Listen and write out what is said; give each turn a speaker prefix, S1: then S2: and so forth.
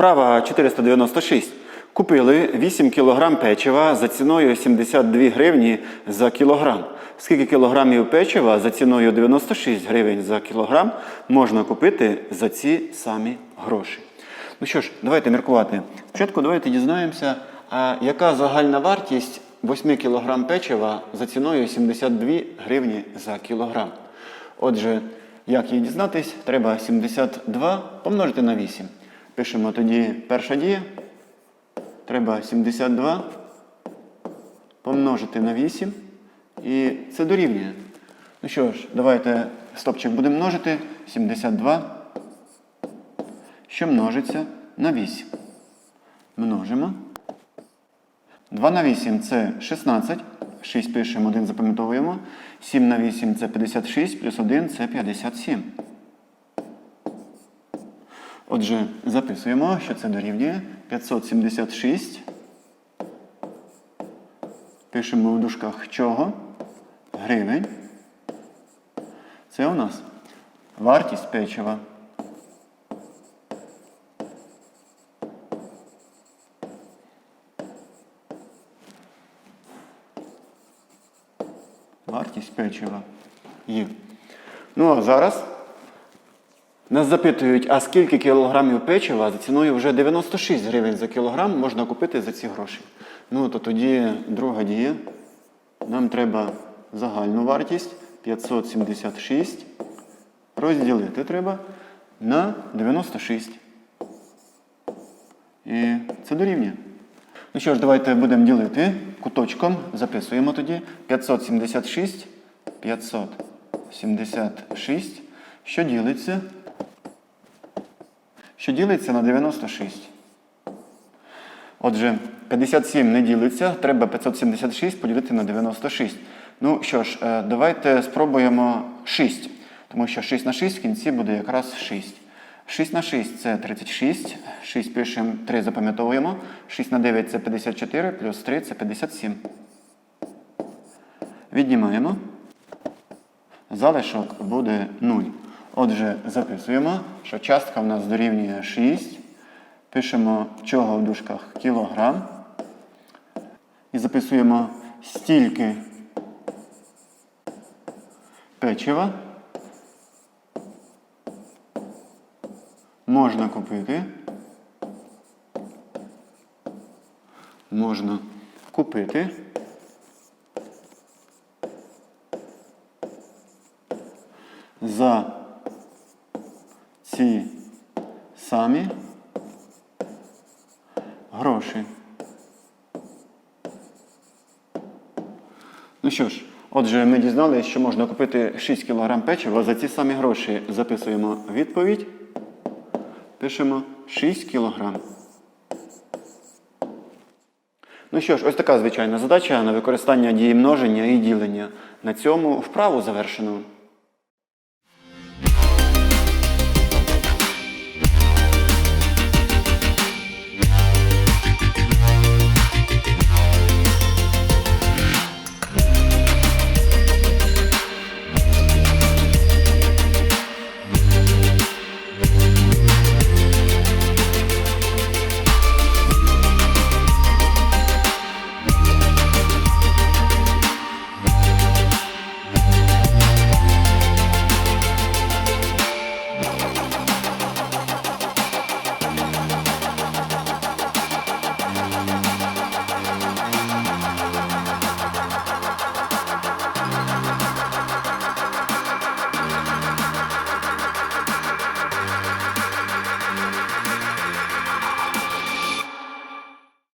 S1: Вправа 496. Купили 8 кг печива за ціною 72 гривні за кілограм. Скільки кілограмів печива за ціною 96 гривень за кілограм можна купити за ці самі гроші? Ну що ж, давайте міркувати. Спочатку давайте дізнаємося, а яка загальна вартість 8 кг печива за ціною 72 гривні за кілограм. Отже, як її дізнатись, треба 72 помножити на 8. Пишемо тоді перша дія. Треба 72 помножити на 8. І це дорівнює. Ну що ж, давайте стопчик будемо множити. 72, що множиться на 8. Множимо. 2 на 8 це 16. 6 пишемо, 1 запам'ятовуємо. 7 на 8 це 56, плюс 1 це 57. Отже, записуємо, що це дорівнює 576. Пишемо в дужках чого? Гривень. Це у нас вартість печива. Вартість печива є. Ну а зараз нас запитують, а скільки кілограмів печива за ціною вже 96 гривень за кілограм можна купити за ці гроші. Ну, то тоді друга дія. Нам треба загальну вартість 576 розділити треба на 96. І це дорівнює. Ну що ж, давайте будемо ділити куточком. Записуємо тоді 576. 576. Що ділиться? Що ділиться на 96. Отже, 57 не ділиться, треба 576 поділити на 96. Ну що ж, е, давайте спробуємо 6. Тому що 6 на 6 в кінці буде якраз 6. 6 на 6 це 36. 6 пишемо, 3 запам'ятовуємо. 6 на 9 це 54, плюс 3 це 57. Віднімаємо. Залишок буде 0. Отже, записуємо, що частка в нас дорівнює 6. Пишемо чого в дужках кілограм. І записуємо стільки печива можна купити. Можна купити. За ці самі гроші. Ну що ж, отже, ми дізналися, що можна купити 6 кг печива за ці самі гроші. Записуємо відповідь. Пишемо 6 кг. Ну що ж, ось така звичайна задача на використання дії множення і ділення. На цьому вправу завершено.